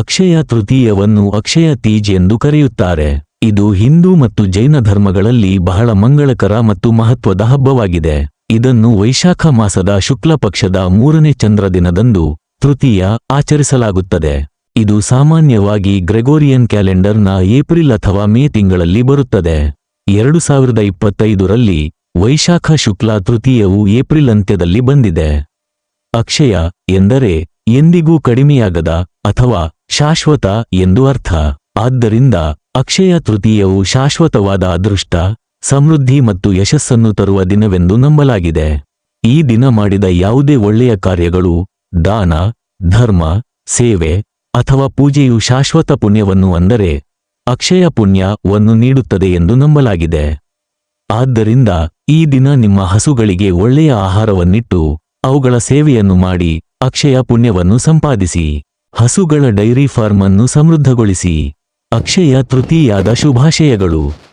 ಅಕ್ಷಯ ತೃತೀಯವನ್ನು ಅಕ್ಷಯ ತೀಜ್ ಎಂದು ಕರೆಯುತ್ತಾರೆ. ಇದು ಹಿಂದೂ ಮತ್ತು ಜೈನ ಧರ್ಮಗಳಲ್ಲಿ ಬಹಳ ಮಂಗಳಕರ ಮತ್ತು ಮಹತ್ವದ ಹಬ್ಬವಾಗಿದೆ. ಇದನ್ನು ವೈಶಾಖ ಮಾಸದ ಶುಕ್ಲ ಪಕ್ಷದ ಮೂರನೇ ಚಂದ್ರ ದಿನದಂದು ತೃತೀಯ ಆಚರಿಸಲಾಗುತ್ತದೆ. ಇದು ಸಾಮಾನ್ಯವಾಗಿ ಗ್ರೆಗೋರಿಯನ್ ಕ್ಯಾಲೆಂಡರ್ನ ಏಪ್ರಿಲ್ ಅಥವಾ ಮೇ ತಿಂಗಳಲ್ಲಿ ಬರುತ್ತದೆ. ಎರಡು ಸಾವಿರದ ಇಪ್ಪತ್ತೈದರಲ್ಲಿ ವೈಶಾಖ ಶುಕ್ಲ ತೃತೀಯವು ಏಪ್ರಿಲ್ ಅಂತ್ಯದಲ್ಲಿ ಬಂದಿದೆ. ಅಕ್ಷಯ ಎಂದರೆ ಎಂದಿಗೂ ಕಡಿಮೆಯಾಗದ ಅಥವಾ ಶಾಶ್ವತ ಎಂದು ಅರ್ಥ. ಆದ್ದರಿಂದ ಅಕ್ಷಯ ತೃತೀಯವು ಶಾಶ್ವತವಾದ ಅದೃಷ್ಟ, ಸಮೃದ್ಧಿ ಮತ್ತು ಯಶಸ್ಸನ್ನು ತರುವ ದಿನವೆಂದು ನಂಬಲಾಗಿದೆ. ಈ ದಿನ ಮಾಡಿದ ಯಾವುದೇ ಒಳ್ಳೆಯ ಕಾರ್ಯಗಳು, ದಾನ, ಧರ್ಮ, ಸೇವೆ ಅಥವಾ ಪೂಜೆಯು ಶಾಶ್ವತ ಪುಣ್ಯವನ್ನು ಅಂದರೆ ಅಕ್ಷಯ ಪುಣ್ಯವನ್ನು ನೀಡುತ್ತದೆ ಎಂದು ನಂಬಲಾಗಿದೆ. ಆದ್ದರಿಂದ ಈ ದಿನ ನಿಮ್ಮ ಹಸುಗಳಿಗೆ ಒಳ್ಳೆಯ ಆಹಾರವನ್ನಿಟ್ಟು ಅವುಗಳ ಸೇವೆಯನ್ನು ಮಾಡಿ ಅಕ್ಷಯ ಪುಣ್ಯವನ್ನು ಸಂಪಾದಿಸಿ. ಹಸುಗಳ ಡೈರಿ ಫಾರ್ಮ್ ಅನ್ನು ಸಮೃದ್ಧಗೊಳಿಸಿ. ಅಕ್ಷಯ ತೃತೀಯಾದ ಶುಭಾಶಯಗಳು.